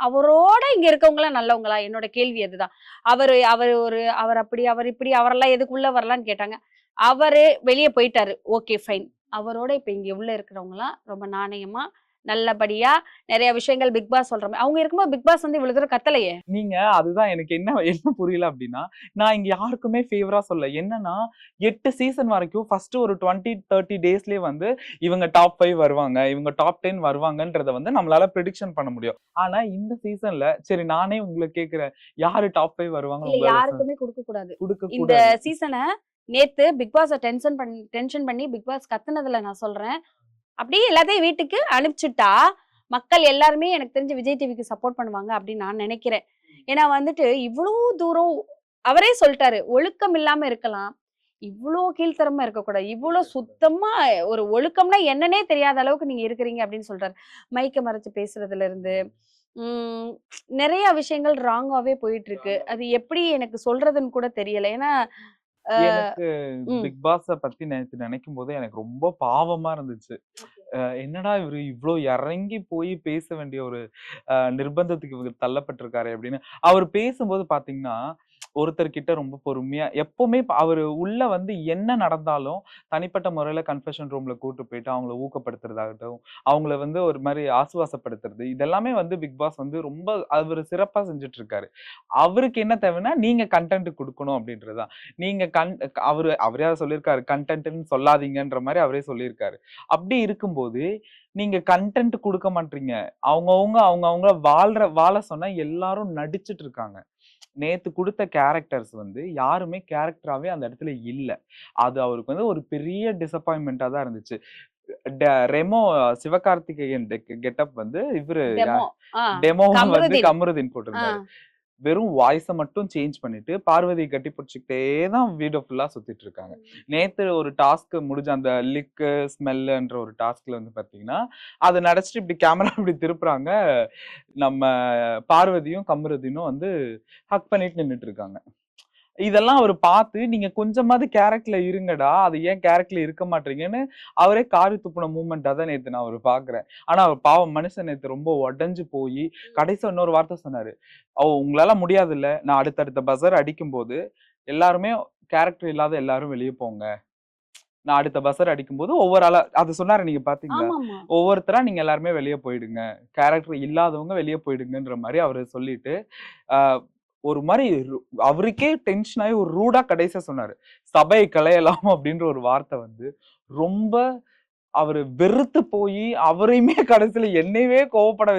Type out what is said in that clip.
அவரோட இங்க இருக்கவங்களாம் நல்லவங்களா? என்னோட கேள்வி அதுதான். அவரு அவர் ஒரு அவர் அப்படி அவர் இப்படி அவரெல்லாம் எதுக்குள்ள வரலான்னு கேட்டாங்க. அவரு வெளியே போயிட்டாரு. Okay fine. அவரோட இப்ப இங்க உள்ள இருக்கிறவங்களாம் ரொம்ப நாணயமா நல்லபடியா நிறைய விஷயங்கள் பிக் பாஸ் சொல்ற மாதிரி. அவங்க இருக்கும்போது பிக் பாஸ் வந்து இவ்வளவு தூரம் கத்தலையே. நீங்க அதுதான் எனக்கு என்ன என்ன புரியல அப்படின்னா நான் இங்க யாருக்குமே ஃபேவரா சொல்ல என்னன்னா எட்டு சீசன் வரைக்கும் ஃபர்ஸ்ட் ஒரு டுவெண்ட்டி தேர்ட்டி டேஸ்லயே வந்து இவங்க டாப் ஃபைவ் வருவாங்க இவங்க டாப் டென் வருவாங்கன்றத வந்து நம்மளால ப்ரிடிக்ஷன் பண்ண முடியும். ஆனா இந்த சீசன்ல சரி நானே உங்களை கேக்குறேன். யாரு டாப் ஃபைவ் வருவாங்க யாருக்குமே கொடுக்க கூடாது. கொடுக்க இந்த சீசனை நேத்து பிக் பாஸ டென்ஷன் பண்ணி டென்ஷன் பண்ணி பிக் பாஸ் கத்துனதுல நான் சொல்றேன். அப்படியே எல்லாத்தையும் வீட்டுக்கு அனுப்பிச்சுட்டா மக்கள் எல்லாருமே எனக்கு தெரிஞ்ச விஜய் டிவிக்கு சப்போர்ட் பண்ணுவாங்க அப்படின்னு நான் நினைக்கிறேன். ஏன்னா வந்துட்டு இவ்வளவு தூரம் அவரே சொல்லிட்டாரு ஒழுக்கம் இல்லாம இருக்கலாம். இவ்வளோ கீழ்த்தரமா இருக்கக்கூடாது. இவ்வளோ சுத்தமா ஒரு ஒழுக்கம்னா என்னன்னே தெரியாத அளவுக்கு நீங்க இருக்கிறீங்க அப்படின்னு சொல்றாரு. மைக்க மறைச்சு பேசுறதுல இருந்து உம் நிறைய விஷயங்கள் ராங்காவே போயிட்டு இருக்கு. அது எப்படி எனக்கு சொல்றதுன்னு கூட தெரியல. ஏன்னா எனக்கு. பிக் பாஸ பத்தி நேத்து நினைக்கும் போது எனக்கு ரொம்ப பாவமா இருந்துச்சு. அஹ் என்னடா இவரு இவ்ளோ இறங்கி போய் பேச வேண்டிய ஒரு அஹ், நிர்பந்தத்துக்கு இவர் தள்ளப்பட்டிருக்காரு அப்படின்னு. அவர் பேசும்போது பாத்தீங்கன்னா ஒருத்தர் கிட்ட ரொம்ப பொறுமையா எப்பவுமே அவர் உள்ள வந்து என்ன நடந்தாலும் தனிப்பட்ட முறையில கன்ஃபெஷன் ரூம்ல கூட்டு போயிட்டு அவங்கள ஊக்கப்படுத்துறதாகட்டும் அவங்கள வந்து ஒரு மாதிரி ஆசுவாசப்படுத்துறது இதெல்லாமே வந்து பிக் பாஸ் வந்து ரொம்ப அவர் சிறப்பா செஞ்சுட்டு இருக்காரு அவருக்கு என்ன தேவைன்னா நீங்க கண்டென்ட் கொடுக்கணும் அப்படின்றதுதான். நீங்க கண் அவரு அவரே சொல்லியிருக்காரு கண்டென்ட்னு சொல்லாதீங்கன்ற மாதிரி அவரே சொல்லியிருக்காரு. அப்படி இருக்கும்போது நீங்க கண்டென்ட் கொடுக்க மாட்டீங்க. அவங்கவுங்க அவங்கவுங்க வாழ்ற வாழ சொன்னா எல்லாரும் நடிச்சிட்டு இருக்காங்க. நேத்து கொடுத்த கேரக்டர்ஸ் வந்து யாருமே கேரக்டராவே அந்த இடத்துல இல்ல. அது அவருக்கு வந்து ஒரு பெரிய டிசப்பாயின்மெண்டா தான் இருந்துச்சு. ரெமோ சிவகார்த்திகேயன் கெட்டப் வந்து இவரு டெமோ வந்து. கமருதீன். போட்டிருந்தாரு. வெறும் வாய்ஸை மட்டும் சேஞ்ச் பண்ணிட்டு பார்வதி கட்டி பிடிச்சிக்கிட்டே தான் வீடியோ ஃபுல்லா சுத்திட்டு இருக்காங்க. நேத்து ஒரு டாஸ்க் முடிஞ்ச அந்த லிக்கு ஸ்மெல்லுன்ற ஒரு டாஸ்க்ல வந்து பாத்தீங்கன்னா அதை நடிச்சிட்டு இப்படி கேமரா இப்படி திருப்புறாங்க. நம்ம பார்வதியும் கமருதீனும் வந்து ஹக் பண்ணிட்டு நின்னுட்டு இருக்காங்க. இதெல்லாம் அவர் பார்த்து நீங்க கொஞ்சமாவது கேரக்டர்ல இருங்கடா. அது ஏன் கேரக்டர்ல இருக்க மாட்டீங்கன்னு அவரே காரி துப்புன மூமெண்டா தான் நேத்து நான் அவர் பாக்குறேன் ஆனா அவர் பாவம் மனுஷன் நேத்து ரொம்ப உடஞ்சு போய் கடைசி இன்னொரு வார்த்தை சொன்னாரு. ஓ உங்களால முடியாது இல்ல நான் அடுத்தடுத்த பஸர் அடிக்கும் போது எல்லாருமே கேரக்டர் இல்லாத எல்லாரும் வெளியே போங்க. நான் அடுத்த பஸர் அடிக்கும்போது ஒவ்வொரு ஆளா அது சொன்னாரு நீங்க பாத்தீங்களா? ஒவ்வொருத்தரா நீங்க எல்லாருமே வெளியே போயிடுங்க. கேரக்டர் இல்லாதவங்க வெளியே போயிடுங்கன்ற மாதிரி அவரு சொல்லிட்டு ஒரு மாதிரி அவருக்கே டென்ஷன் ஆகி ஒரு ரூடா கடைசியா சொன்னாரு. சபையை கலையலாம் அப்படின்ற ஒரு வார்த்தை வந்து ரொம்ப அவரு வெறுத்து போய் அவரையுமே கடைசியில என்னையவே கோவப்பட வச்சு